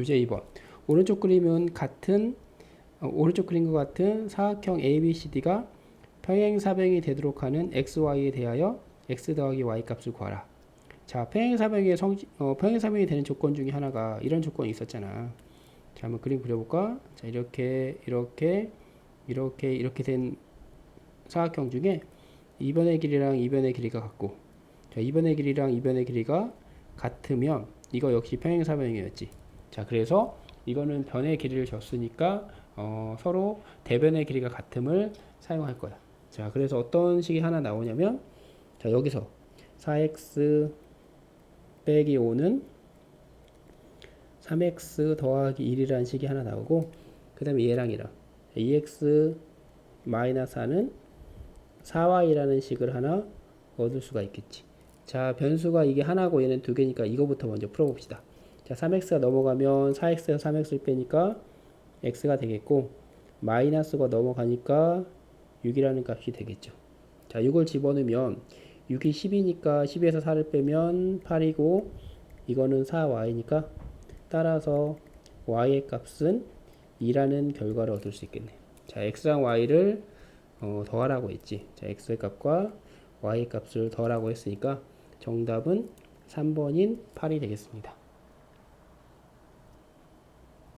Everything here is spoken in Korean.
유제 2번. 오른쪽 그림은 같은 어, 오른쪽 그림과 같은 사각형 ABCD가 평행사변이 되도록 하는 XY에 대하여 X 더하기 Y 값을 구하라. 자, 평행사변의 성 어, 평행사변이 되는 조건 중에 하나가 이런 조건이 있었잖아. 자, 한번 그림 그려볼까? 자, 이렇게 이렇게 이렇게 이렇게 된 사각형 중에 2변의 길이랑 2변의 길이가 같고 자, 2변의 길이랑 2변의 길이가 같으면 이거 역시 평행사변이었지. 자, 그래서 이거는 변의 길이를 줬으니까 어, 서로 대변의 길이가 같음을 사용할 거야. 자, 그래서 어떤 식이 하나 나오냐면 자, 여기서 4x 빼기 5는 3x 더하기 1이라는 식이 하나 나오고 그 다음에 얘랑 얘랑 2x 마이너스 4는 4y라는 식을 하나 얻을 수가 있겠지. 자, 변수가 이게 하나고 얘는 두 개니까 이거부터 먼저 풀어봅시다. 자, 3x가 넘어가면 4x에서 3x를 빼니까 x가 되겠고 마이너스가 넘어가니까 6이라는 값이 되겠죠. 자, 6을 집어넣으면 6이 10이니까 10에서 4를 빼면 8이고 이거는 4y니까 따라서 y의 값은 2라는 결과를 얻을 수 있겠네. 자, x랑 y를 어, 더하라고 했지. 자, x의 값과 y의 값을 더하라고 했으니까 정답은 3번인 8이 되겠습니다.